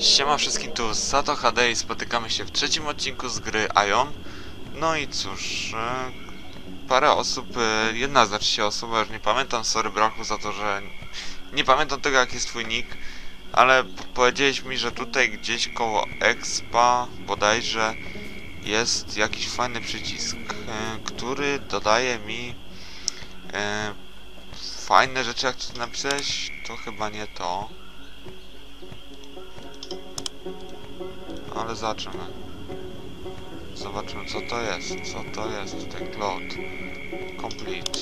Siema wszystkim, tu Sato HD i spotykamy się w trzecim odcinku z gry Ion. No i cóż, e, parę osób, e, jedna znaczy się osoba, już nie pamiętam, sorry brachu za to, że nie pamiętam tego jaki jest twój nick, ale powiedziałeś mi, że tutaj gdzieś koło Expa bodajże jest jakiś fajny przycisk, e, który dodaje mi fajne rzeczy, jak tu napisałeś, to chyba nie to. Ale zobaczymy. Zobaczymy co to jest. Co to jest tutaj cloud. Complete.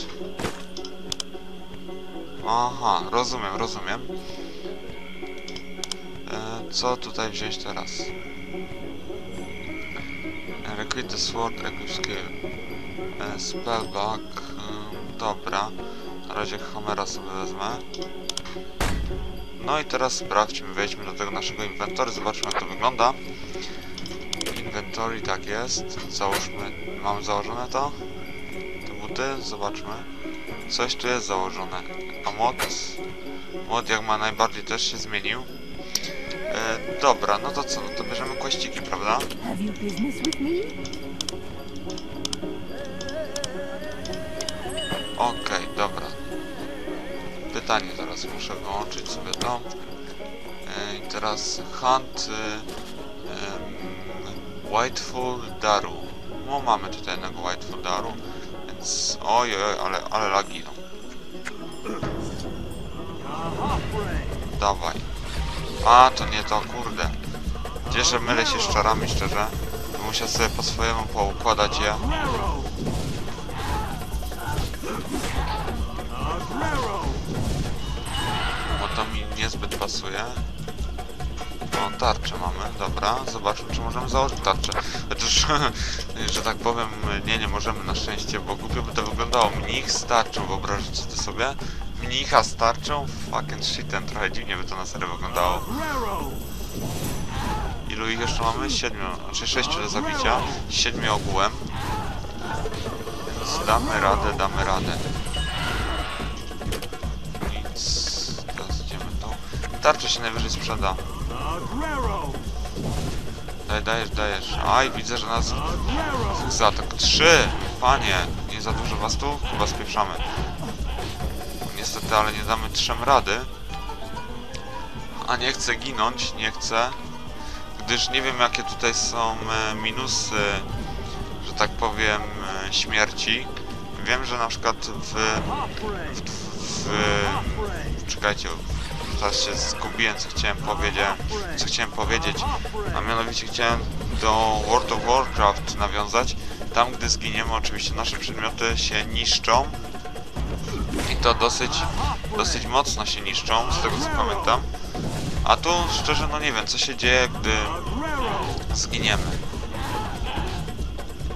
Aha, rozumiem, rozumiem. E, co tutaj wziąć teraz? Recruit the sword equip skill. E, spellback. E, dobra. Na razie Homera sobie wezmę. No i teraz sprawdźmy, wejdźmy do tego naszego inwentory, zobaczmy jak to wygląda. Inventory, tak jest. Załóżmy, mamy założone to? Te buty, zobaczmy. Coś tu jest założone. A mod? Mod jak ma najbardziej też się zmienił. E, dobra, no to co? No to bierzemy kościki, prawda? Okej, dobra. Pytanie teraz muszę wyłączyć sobie to. E, I teraz Hunt y, em, Whiteful Daru. No mamy tutaj jednego Whiteful Daru, więc oj, oj, ale, ale lagi idą. Dawaj. A, to nie to, kurde. Gdzież mylę się z czarami, szczerze. Muszę sobie po swojemu poukładać je. bo to mi niezbyt pasuje. O, tarczę mamy, dobra. Zobaczmy, czy możemy założyć tarczę. Chociaż, że tak powiem, nie, nie możemy na szczęście, bo głupio by to wyglądało. Mnich z tarczą, wyobraźcie to sobie. Mnicha z tarczą? Fucking shit, ten trochę dziwnie by to na serio wyglądało. Ilu ich jeszcze mamy? Siedmiu, znaczy sześciu do zabicia. Siedmiu ogółem. Więc damy radę, damy radę. Tarczę się najwyżej sprzeda. Daj, dajesz, dajesz. Aj, widzę, że nas dwóch zaatak. Trzy! Panie! Nie za dużo was tu? Chyba spieprzamy. Niestety, ale nie damy trzem rady. A nie chcę ginąć, nie chcę. Gdyż nie wiem, jakie tutaj są e, minusy, że tak powiem, e, śmierci. Wiem, że na przykład w, w, w czekajcie, teraz się zgubiłem, co chciałem powiedzieć, co chciałem powiedzieć, a mianowicie chciałem do World of Warcraft nawiązać. Tam, gdy zginiemy, oczywiście nasze przedmioty się niszczą i to dosyć, dosyć mocno się niszczą, z tego co pamiętam. A tu, szczerze, no nie wiem, co się dzieje, gdy zginiemy.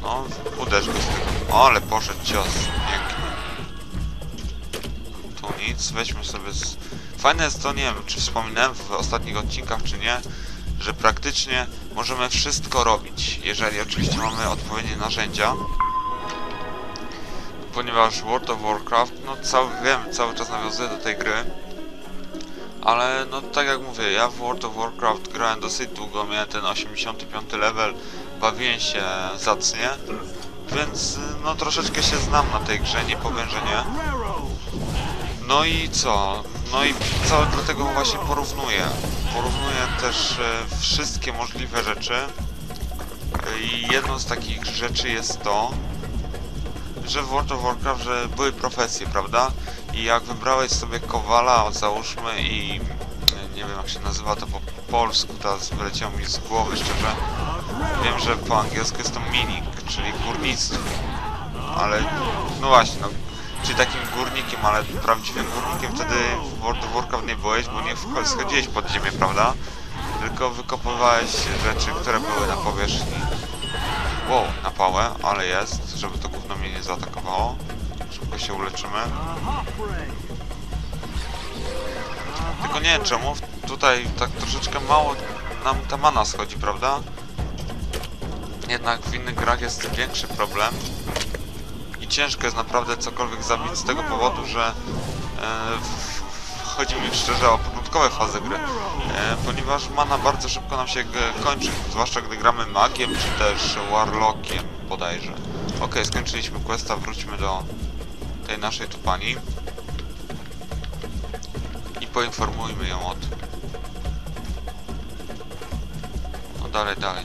No, uderz go z tego. O, ale poszedł cios. Pięknie. Tu nic, weźmy sobie z... Fajne jest to, nie wiem, czy wspominałem w ostatnich odcinkach, czy nie, że praktycznie możemy wszystko robić, jeżeli oczywiście mamy odpowiednie narzędzia. Ponieważ World of Warcraft, no cały, wiem, cały czas nawiązuję do tej gry, ale no tak jak mówię, ja w World of Warcraft grałem dosyć długo, miałem ten 85 level, bawiłem się zacnie, więc no troszeczkę się znam na tej grze, nie powiem, że nie. No i co? No i całe dlatego właśnie porównuję. Porównuję też e, wszystkie możliwe rzeczy. E, I jedną z takich rzeczy jest to, że w World of Warcraft, że były profesje, prawda? I jak wybrałeś sobie Kowala, załóżmy i e, nie wiem jak się nazywa to po polsku, teraz wyleciało mi z głowy szczerze. Wiem, że po angielsku jest to minik, czyli górnictwo. Ale no właśnie, no czyli takim górnikiem, ale prawdziwym górnikiem wtedy w World of Warcraft nie byłeś, bo nie schodziłeś pod ziemię, prawda? Tylko wykopywałeś rzeczy, które były na powierzchni. Wow, na pałę, ale jest, żeby to gówno mnie nie zaatakowało. Szybko się uleczymy. Tylko nie wiem czemu, tutaj tak troszeczkę mało nam ta mana schodzi, prawda? Jednak w innych grach jest większy problem. Ciężko jest naprawdę cokolwiek zabić z tego powodu, że e, chodzi mi szczerze o początkowe fazy gry, e, ponieważ mana bardzo szybko nam się kończy, zwłaszcza gdy gramy magiem czy też warlockiem bodajże. Okej, skończyliśmy questa, wróćmy do tej naszej tu pani i poinformujmy ją o tym. No dalej, dalej.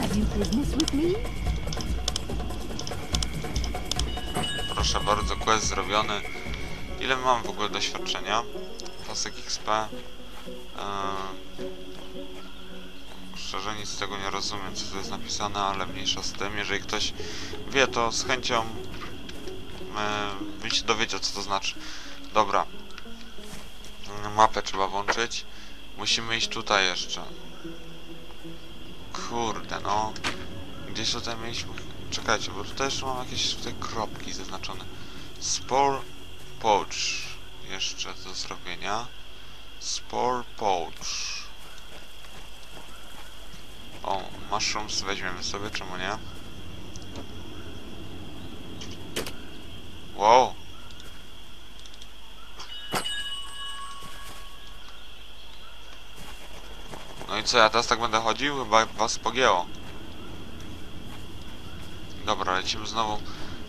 Have you business with me? Proszę bardzo, quest zrobiony. Ile mam w ogóle doświadczenia? Pasek XP. Eee... Szczerze nic z tego nie rozumiem, co tu jest napisane, ale mniejsza z tym. Jeżeli ktoś wie, to z chęcią bym się dowiedział, co to znaczy. Dobra. Mapę trzeba włączyć. Musimy iść tutaj jeszcze. Kurde, no. Gdzieś tutaj mieliśmy... Czekajcie, bo tutaj jeszcze mam jakieś tutaj kropki zaznaczone. Spore Pouch. Jeszcze do zrobienia. Spore Pouch. O, mushrooms weźmiemy sobie, czemu nie? Wow. No i co, ja teraz tak będę chodził? Chyba was pogięło. Dobra, lecimy znowu.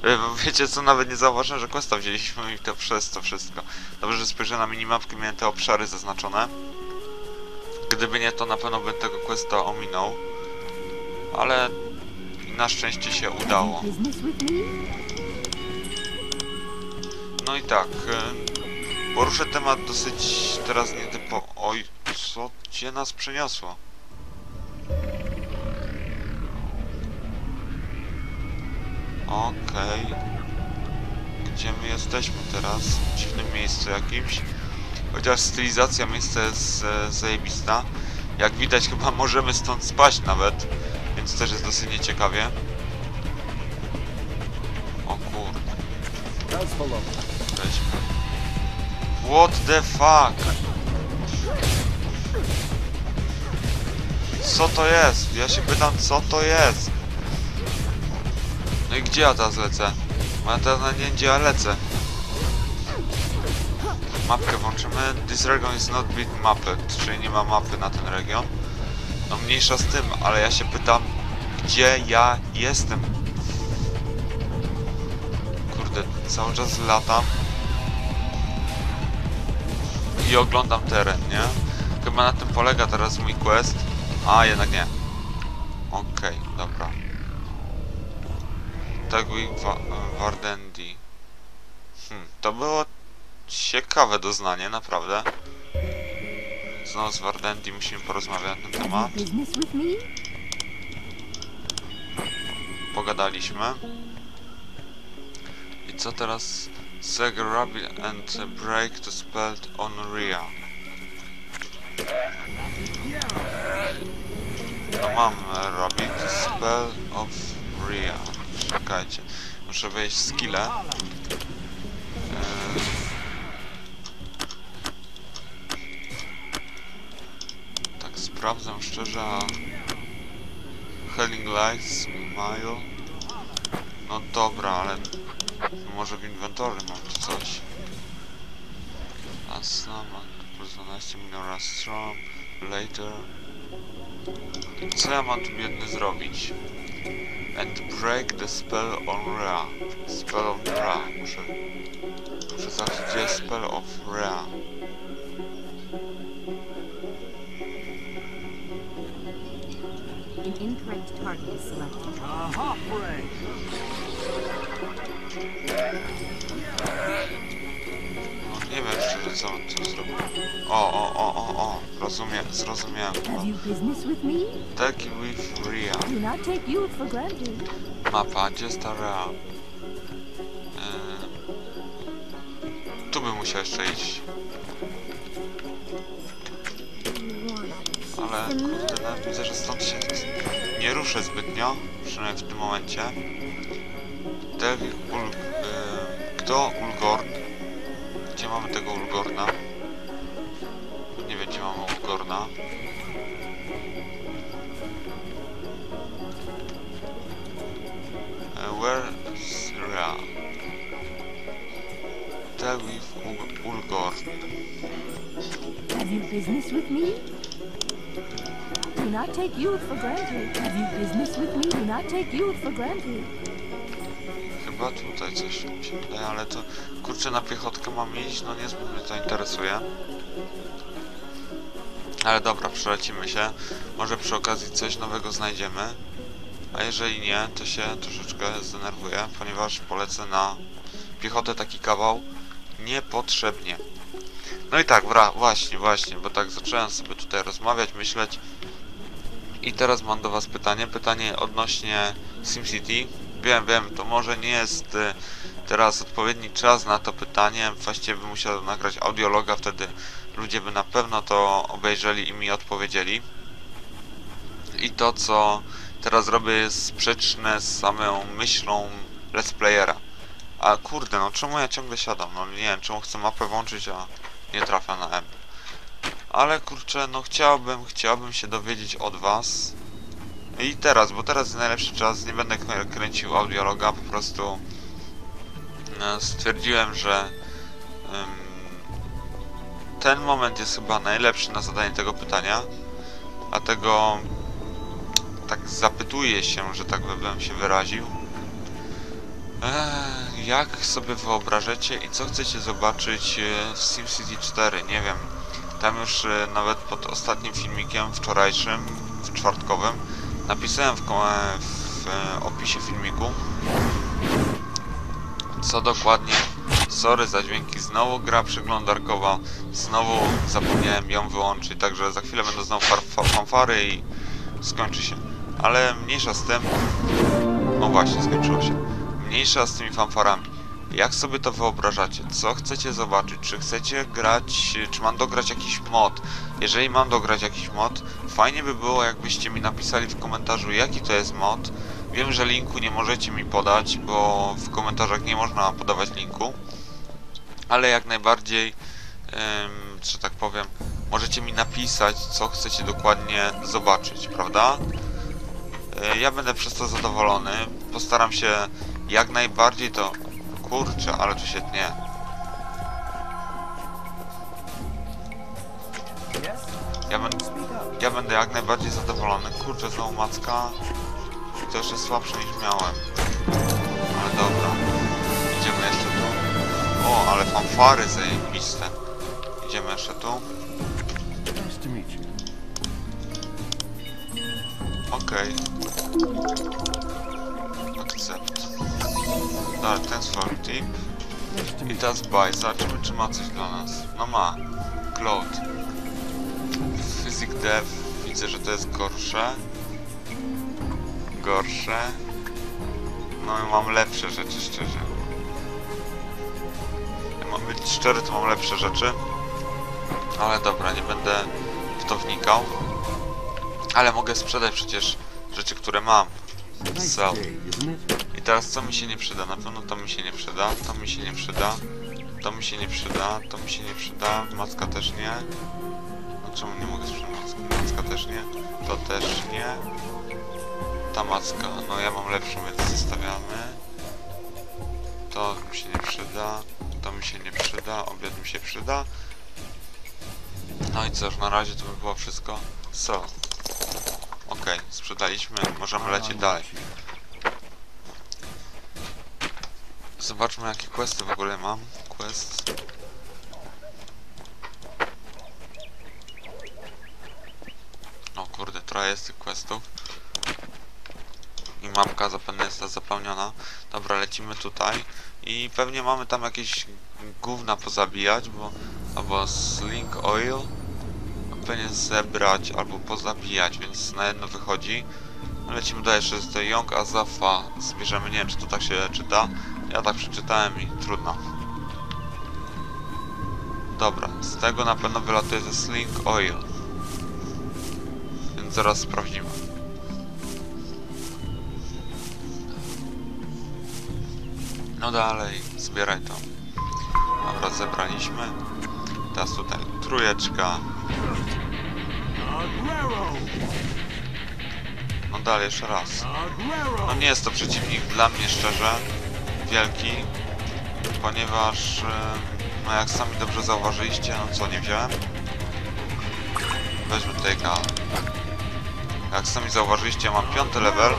E, Wiecie co, nawet nie zauważyłem, że questa wzięliśmy i to przez to wszystko. Dobrze, że spojrzę na minimapkę, miałem te obszary zaznaczone. Gdyby nie, to na pewno bym tego questa ominął. Ale na szczęście się udało. No i tak, e, poruszę temat dosyć teraz nietypo... Oj, co cię nas przeniosło? Okej. Gdzie my jesteśmy teraz? W dziwnym miejscu jakimś. Chociaż stylizacja miejsca jest e, zajebista. Jak widać chyba możemy stąd spaść nawet. Więc też jest dosyć nieciekawie. O kurde. Weźmy. What the fuck? Co to jest? Ja się pytam, co to jest? No i gdzie ja teraz lecę? Bo ja teraz na nie gdzie ja lecę. Mapkę włączymy. This region is not bit mapped, czyli nie ma mapy na ten region. No mniejsza z tym, ale ja się pytam, gdzie ja jestem? Kurde, cały czas latam i oglądam teren, nie? Chyba na tym polega teraz mój quest. A, jednak nie. Okej, dobra. Tagui Wa Wardendi. Hmm, to było ciekawe doznanie, naprawdę. Znowu z Wardendi musimy porozmawiać na ten temat. Pogadaliśmy. I co teraz? Seg Rabbit and break the spell on Ria. No mam e, Rabbit spell of Ria. Czekajcie. Muszę wejść w skille. E, tak sprawdzam szczerze, Helling Lights, Smile. No dobra, ale może w inwentory mam tu coś. Asna, plus 12 minut raz strong, later. Co ja mam tu biedny zrobić? And break the spell on Ra. Spell of Ra. Muszę... Muszę zobaczyć, gdzie spell of Ra. An incorrect target is selected. No nie wiem szczerze, co zrobił. O, o, o, o, o. Rozumiem, zrozumiałem me? Taki with Ria. Mapa, gdzie jest ta Rea? Eee, tu bym musiał jeszcze iść. Ale kurde, no, widzę, że stąd się nie ruszę zbytnio. Przynajmniej w tym momencie. Devil Ul... Eee, kto? Ulgorn? Gdzie mamy tego Ulgorna? Nie wiem, gdzie mamy Ulgorna. E, Where is Rea? tell with Ul-. Have you business with me? Do not take youth for granted. Have you business with me? Do not take youth for granted. Chyba tutaj coś mi się wydaje, ale to kurczę na piechotkę mam iść, no niezbyt mnie to interesuje. Ale dobra, przelecimy się. Może przy okazji coś nowego znajdziemy. A jeżeli nie, to się troszeczkę zdenerwuję, ponieważ polecę na piechotę taki kawał niepotrzebnie. No i tak, wra, właśnie, właśnie, bo tak zacząłem sobie tutaj rozmawiać, myśleć. I teraz mam do Was pytanie, pytanie odnośnie SimCity. Wiem, wiem, to może nie jest y, teraz odpowiedni czas na to pytanie. Właściwie bym musiał nagrać audiologa, wtedy ludzie by na pewno to obejrzeli i mi odpowiedzieli. I to, co teraz robię, jest sprzeczne z samą myślą let's playera. A kurde, no czemu ja ciągle siadam? No nie wiem, czemu chcę mapę włączyć, a nie trafia na M. Ale kurczę, no chciałbym, chciałbym się dowiedzieć od was. I teraz, bo teraz jest najlepszy czas, nie będę krę- kręcił audiologa, po prostu stwierdziłem, że ten moment jest chyba najlepszy na zadanie tego pytania. Dlatego tak zapytuję się, że tak bym się wyraził. Eee, jak sobie wyobrażacie i co chcecie zobaczyć e, w SimCity 4? Nie wiem. Tam już e, nawet pod ostatnim filmikiem wczorajszym, w czwartkowym, napisałem w, e, w e, opisie filmiku co dokładnie. Sorry za dźwięki, znowu gra przeglądarkowa, znowu zapomniałem ją wyłączyć, także za chwilę będą znowu far- fa- fanfary i skończy się. Ale mniejsza z tym. No właśnie, skończyło się. Mniejsza z tymi fanfarami. Jak sobie to wyobrażacie? Co chcecie zobaczyć? Czy chcecie grać, czy mam dograć jakiś mod? Jeżeli mam dograć jakiś mod, fajnie by było jakbyście mi napisali w komentarzu jaki to jest mod. Wiem, że linku nie możecie mi podać, bo w komentarzach nie można podawać linku. Ale jak najbardziej, em, że tak powiem, możecie mi napisać co chcecie dokładnie zobaczyć, prawda? E, Ja będę przez to zadowolony. Postaram się jak najbardziej to... Kurczę, ale tu się tnie. Ja, ben... ja będę jak najbardziej zadowolony. Kurczę, znowu macka. To jeszcze słabsze niż miałem. Ale dobra. Idziemy jeszcze tu. O, ale fanfary zajebiste. Idziemy jeszcze tu. Okej. Accept. Dobra, thanks for tip. I teraz buy. Zobaczymy, czy ma coś dla nas. No ma. Cloud. Physic Dev. Widzę, że to jest gorsze. Gorsze. No mam lepsze rzeczy, szczerze. Jak mam być szczery, to mam lepsze rzeczy. Ale dobra, nie będę w to wnikał. Ale mogę sprzedać przecież rzeczy, które mam. Sell. I teraz co mi się nie przyda? Na pewno to mi się nie przyda, to mi się nie przyda, to mi się nie przyda, to mi się nie przyda, macka też nie. No czemu nie mogę sprzedać macki? Macka też nie, to też nie. Ta macka, no ja mam lepszą, więc zostawiamy. To mi się nie przyda, to mi się nie przyda, obiad mi się przyda. No i cóż, na razie to by było wszystko. So. Okej, sprzedaliśmy, możemy lecieć dalej. Zobaczmy jakie questy w ogóle mam. Quest. O kurde, trochę jest tych questów. Mapka zapewne jest zapełniona. Dobra, lecimy tutaj. I pewnie mamy tam jakieś gówna pozabijać, bo... Albo slink oil. Pewnie zebrać albo pozabijać, więc na jedno wychodzi. Lecimy dalej jeszcze z tej Young Azafa. Zbierzemy, nie wiem czy to tak się czyta. Ja tak przeczytałem i trudno. Dobra, z tego na pewno wylatuje ze Sling Oil. Więc zaraz sprawdzimy. No dalej, zbieraj to. Dobra, zebraliśmy. Teraz tutaj trójeczka. No dalej, jeszcze raz. No nie jest to przeciwnik dla mnie szczerze wielki. ponieważ, no jak sami dobrze zauważyliście, no co, nie wziąłem? Weźmy tutaj galę. Jak sami zauważyliście, mam piąty level,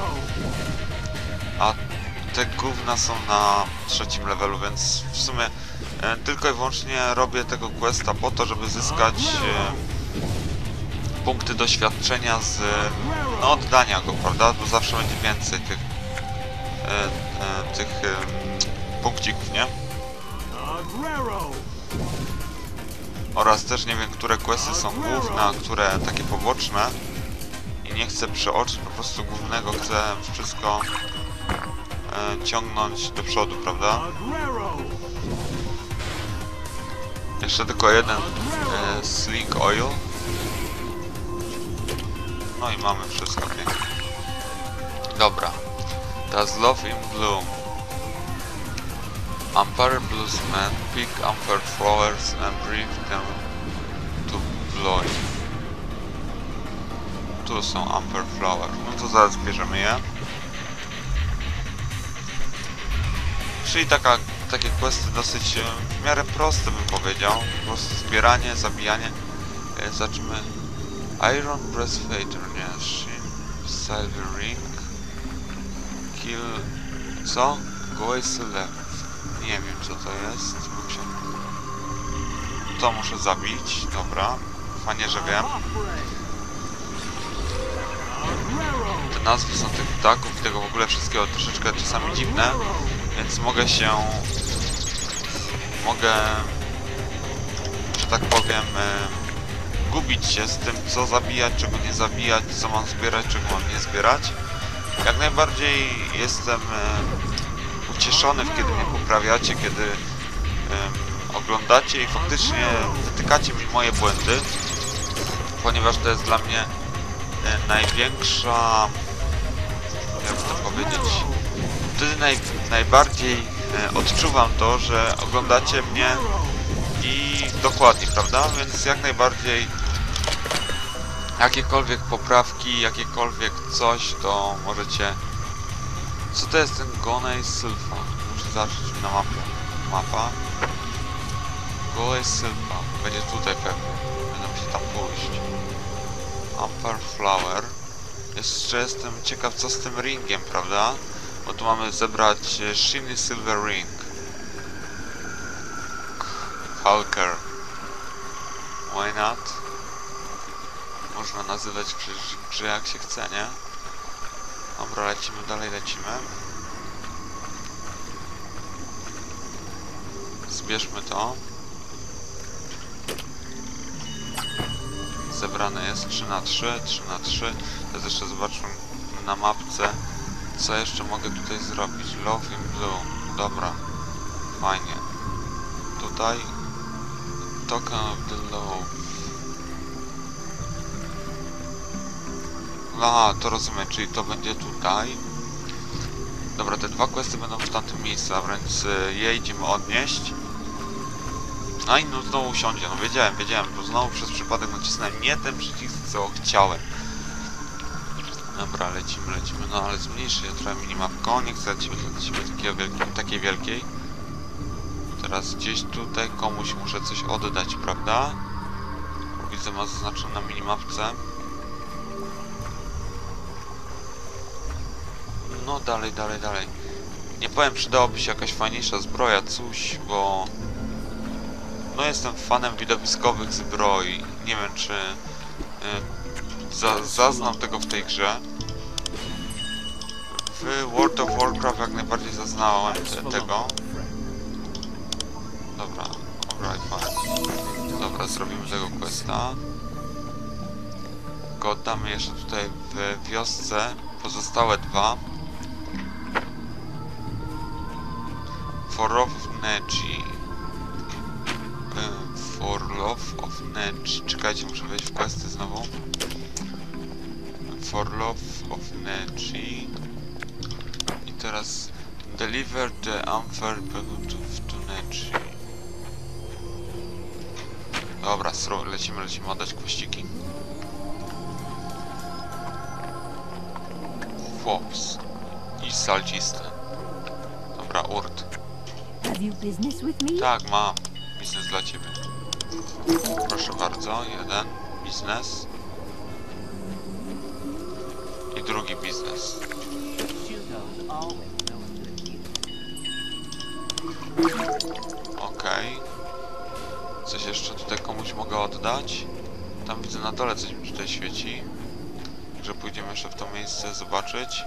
te gówna są na trzecim levelu, więc w sumie e, tylko i wyłącznie robię tego questa po to, żeby zyskać e, punkty doświadczenia z no, oddania go, prawda? Bo zawsze będzie więcej tych e, e, tych e, punkcików, nie? Oraz też nie wiem, które questy są główne, a które takie poboczne. I nie chcę przeoczyć po prostu głównego, chcę wszystko e, ciągnąć do przodu, prawda? Jeszcze tylko jeden e, Slick Oil. No i mamy wszystko pięknie. Dobra. Does Love in Bloom. Amber Bluesman pick amber flowers and bring them to blow. Tu są amber flowers. No to zaraz bierzemy je. Czyli taka, takie questy dosyć e, w miarę proste bym powiedział. Po prostu zbieranie, zabijanie. E, Zobaczymy. Iron Breastfader, nie? Silver Ring. Kill... Co? Go left. Nie wiem co to jest. To muszę zabić. Dobra. Fajnie, że wiem. Te nazwy są tych ptaków i tego w ogóle wszystkiego troszeczkę czasami dziwne. Więc mogę się... Mogę... Że tak powiem... E, gubić się z tym, co zabijać, czego nie zabijać, co mam zbierać, czego mam nie zbierać. Jak najbardziej jestem e, ucieszony, kiedy mnie poprawiacie, kiedy oglądacie i faktycznie wytykacie mi moje błędy, ponieważ to jest dla mnie największa, jak to powiedzieć, wtedy naj, najbardziej e, odczuwam to, że oglądacie mnie i dokładnie, prawda? Więc jak najbardziej jakiekolwiek poprawki, jakiekolwiek coś, to możecie... Co to jest ten Gonei Sylfa? Muszę zacząć na mapę. Mapa. Gonei Sylfa. Będzie tutaj pewnie. Będę się tam pójść. Amber Flower. Jeszcze jestem ciekaw co z tym ringiem, prawda? Bo tu mamy zebrać e, Shiny Silver Ring. Hulker. Why not? Można nazywać przecież grze jak się chce, nie? Dobra, lecimy dalej, lecimy. Zbierzmy to. Zebrane jest 3 na 3 3 na 3 Teraz jeszcze zobaczmy na mapce, co jeszcze mogę tutaj zrobić. Love in Blue. Dobra. Fajnie. Tutaj Token of the Love. Aha, to rozumiem, czyli to będzie tutaj. Dobra, te dwa questy będą w tamtym miejscu, a więc y, je idziemy odnieść. No i no znowu usiądzie, no wiedziałem, wiedziałem, bo znowu przez przypadek nacisnąłem nie ten przycisk, co chciałem. Dobra, lecimy, lecimy, no ale zmniejszę trochę minimapką, nie chcę ciebie takiej wielkiej, takiej wielkiej. Teraz gdzieś tutaj komuś muszę coś oddać, prawda? Widzę, ma zaznaczone na minimapce. No dalej, dalej, dalej. Nie powiem, przydałoby się jakaś fajniejsza zbroja, coś, bo... No jestem fanem widowiskowych zbroi. Nie wiem, czy... Y, za, zaznam tego w tej grze. W World of Warcraft jak najbardziej zaznałem te, tego. Dobra, dobra, fajnie. Dobra, zrobimy tego questa. Go oddamy jeszcze tutaj w wiosce. Pozostałe dwa. For Deliver the Amber Beglutów to Neji. Dobra, lecimy, lecimy oddać kwościki. Fops. I salciste. Dobra, urt. Tak, mam. Biznes dla ciebie. Proszę bardzo, jeden biznes. I drugi biznes. Okej. Coś jeszcze tutaj komuś mogę oddać? Tam widzę na dole coś mi tutaj świeci. Że pójdziemy jeszcze w to miejsce zobaczyć.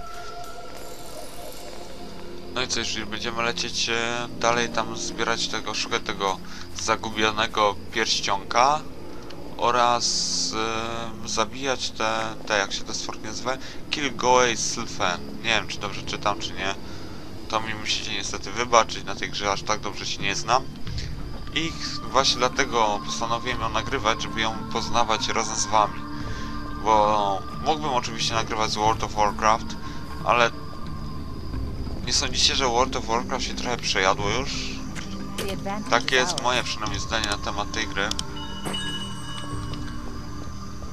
No i co, jeżeli będziemy lecieć e, dalej tam zbierać tego, szukać tego zagubionego pierścionka oraz zabijać te, te, jak się te stworki nazywa? Kilgoe Sylphen. Nie wiem, czy dobrze czytam, czy nie. To mi musicie niestety wybaczyć, na tej grze aż tak dobrze się nie znam. I właśnie dlatego postanowiłem ją nagrywać, żeby ją poznawać razem z wami. Bo mógłbym oczywiście nagrywać z World of Warcraft, ale nie sądzicie, że World of Warcraft się trochę przejadło już? Takie jest moje przynajmniej zdanie na temat tej gry.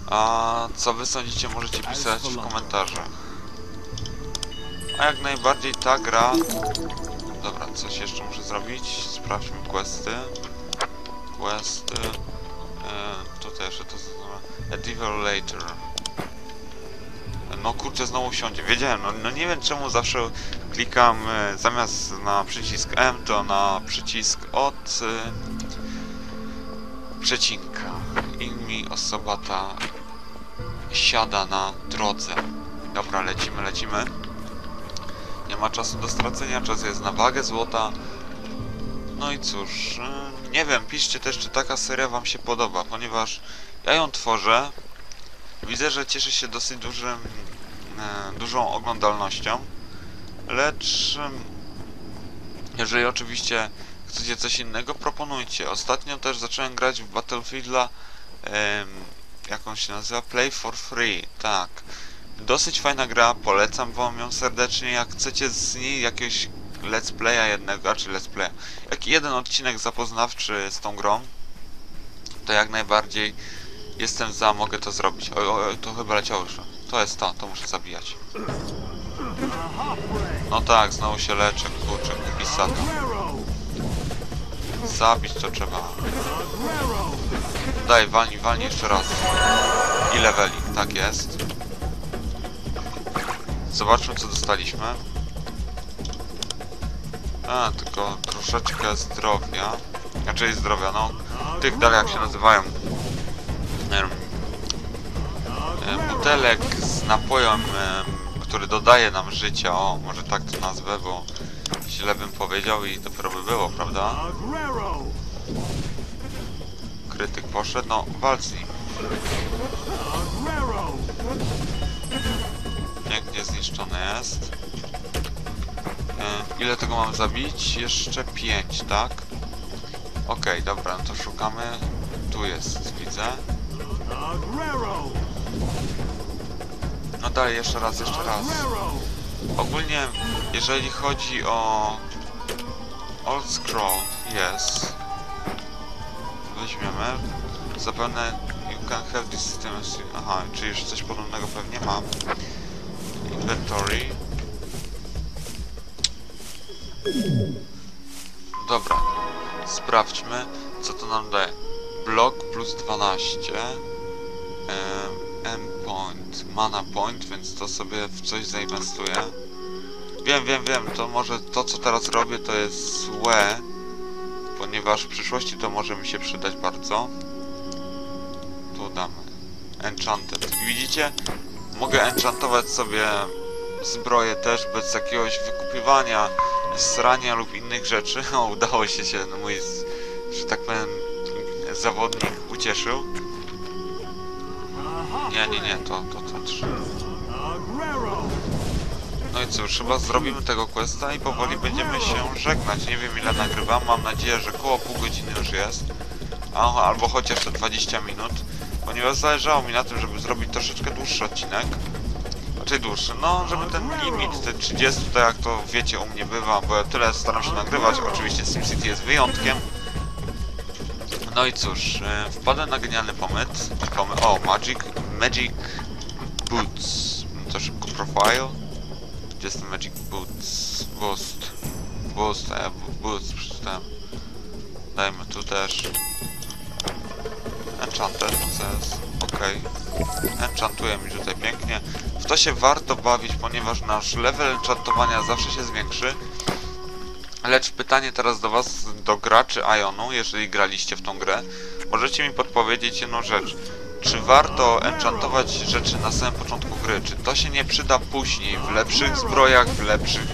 A co wy sądzicie możecie pisać w komentarzach. A jak najbardziej ta gra... Dobra, coś jeszcze muszę zrobić. Sprawdźmy questy. Questy... E, tutaj jeszcze to... A Devil Later. No kurczę, znowu siądzie. Wiedziałem, no, no nie wiem czemu zawsze klikam e, zamiast na przycisk M, to na przycisk od e, przecinka. I mi osoba ta siada na drodze. Dobra, lecimy, lecimy. Nie ma czasu do stracenia, czas jest na wagę złota. No i cóż, e, nie wiem, piszcie też, czy taka seria wam się podoba, ponieważ ja ją tworzę. Widzę, że cieszy się dosyć dużym, e, dużą oglądalnością. Lecz em, jeżeli oczywiście chcecie coś innego, proponujcie. Ostatnio też zacząłem grać w Battlefielda em, jak on się nazywa? Play for Free, tak. Dosyć fajna gra, polecam wam ją serdecznie. Jak chcecie z niej jakiegoś let's playa jednego, a czy let's playa, jak jeden odcinek zapoznawczy z tą grą, to jak najbardziej jestem za, mogę to zrobić. O, o, to chyba leciało już. To jest to, to muszę zabijać. No tak, znowu się leczę, kurczę, pisata. Zabić to trzeba. Daj, walnij, walnij jeszcze raz. I leveli, tak jest. Zobaczmy co dostaliśmy. A, tylko troszeczkę zdrowia. Znaczy zdrowia, no. Tych dalej jak się nazywają. Em, butelek z napojem, em, który dodaje nam życia. O, może tak to nazwę, bo źle bym powiedział i dopiero by było, prawda? Krytyk poszedł, no walcz z nim. Pięknie zniszczony jest. E, ile tego mam zabić? Jeszcze 5, tak? Okej, dobra, no to szukamy. Tu jest, widzę. No dalej, jeszcze raz, jeszcze raz. Ogólnie, jeżeli chodzi o Old Scroll, jest. Weźmiemy. Zapewne you can have this system. Aha, czyli już coś podobnego pewnie mam. Inventory. Dobra. Sprawdźmy, co to nam daje. Block plus 12. M point, mana point, więc to sobie w coś zainwestuję. Wiem, wiem, wiem, to może to co teraz robię to jest złe, ponieważ w przyszłości to może mi się przydać bardzo. Tu damy Enchanted. Widzicie? Mogę enchantować sobie zbroję też bez jakiegoś wykupywania, srania lub innych rzeczy. O, udało się się, no mój, że tak powiem, zawodnik ucieszył. Nie, nie, nie, to, to, to trzy. No i cóż, chyba zrobimy tego questa i powoli będziemy się żegnać. Nie wiem ile nagrywam, mam nadzieję, że koło pół godziny już jest. Albo chociaż te 20 minut. Ponieważ zależało mi na tym, żeby zrobić troszeczkę dłuższy odcinek. Raczej dłuższy, no żeby ten limit, te 30, tak jak to wiecie u mnie bywa, bo ja tyle staram się nagrywać, oczywiście SimCity jest wyjątkiem. No i cóż, e, wpadłem na genialny pomysł. pomysł o, Magic, Magic Boots. To szybko profile. Gdzie jest Magic Boots? Boost. boost, w boost przeczytałem. Dajmy tu też. Enchanted, co jest okej. Enchantuje mi tutaj pięknie. W to się warto bawić, ponieważ nasz level enchantowania zawsze się zwiększy. Lecz pytanie teraz do was, do graczy Ionu, jeżeli graliście w tą grę. Możecie mi podpowiedzieć jedną rzecz. Czy warto enchantować rzeczy na samym początku gry? Czy to się nie przyda później w lepszych zbrojach, w lepszych,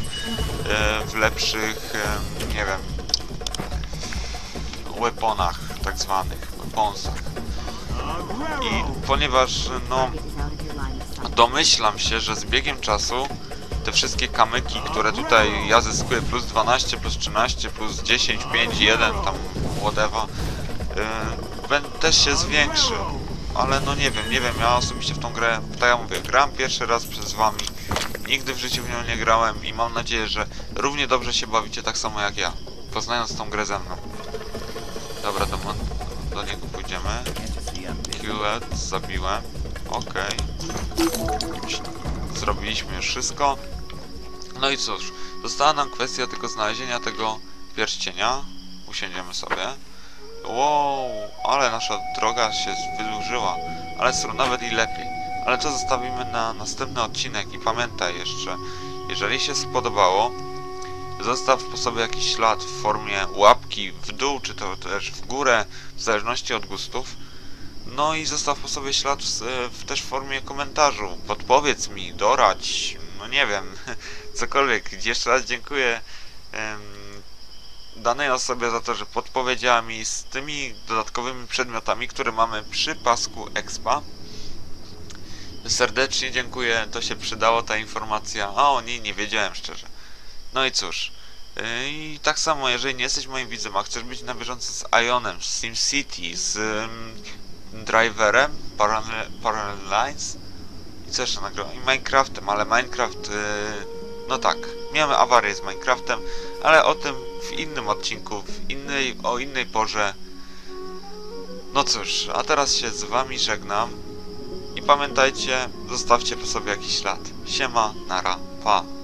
e, w lepszych, e, nie wiem, weaponach, tak zwanych, weaponsach. I ponieważ, no, domyślam się, że z biegiem czasu te wszystkie kamyki, które tutaj ja zyskuję plus 12, plus 13, plus 10, 5, 1, tam whatever, yy, też się zwiększy. Ale no nie wiem, nie wiem, ja osobiście w tą grę, tak jak mówię, gram pierwszy raz przez wami, nigdy w życiu w nią nie grałem i mam nadzieję, że równie dobrze się bawicie tak samo jak ja, poznając tą grę ze mną. Dobra, do, do niego pójdziemy. Zabiłem. Okej. Zrobiliśmy już wszystko. No i cóż, została nam kwestia tylko znalezienia tego pierścienia. Usiądziemy sobie. Wow, ale nasza droga się wydłużyła. Ale są nawet i lepiej. Ale to zostawimy na następny odcinek i pamiętaj jeszcze, jeżeli się spodobało, zostaw po sobie jakiś ślad w formie łapki w dół, czy to też w górę, w zależności od gustów. No i zostaw po sobie ślad w, w też w formie komentarzu. Podpowiedz mi, doradź, no nie wiem, cokolwiek. Jeszcze raz dziękuję danej osobie za to, że podpowiedziała mi z tymi dodatkowymi przedmiotami, które mamy przy pasku Expa. Serdecznie dziękuję, to się przydało ta informacja, a o niej nie wiedziałem szczerze. No i cóż, yy, i tak samo, jeżeli nie jesteś moim widzem, a chcesz być na bieżąco z Ionem, z SimCity, z Driverem, Parallel, Parallel Lines i co jeszcze nagrałem? I Minecraftem, ale Minecraft, yy, no tak, miałem awarię z Minecraftem, ale o tym w innym odcinku, w innej, o innej porze. No cóż, a teraz się z wami żegnam i pamiętajcie, zostawcie po sobie jakiś ślad. Siema, nara, pa.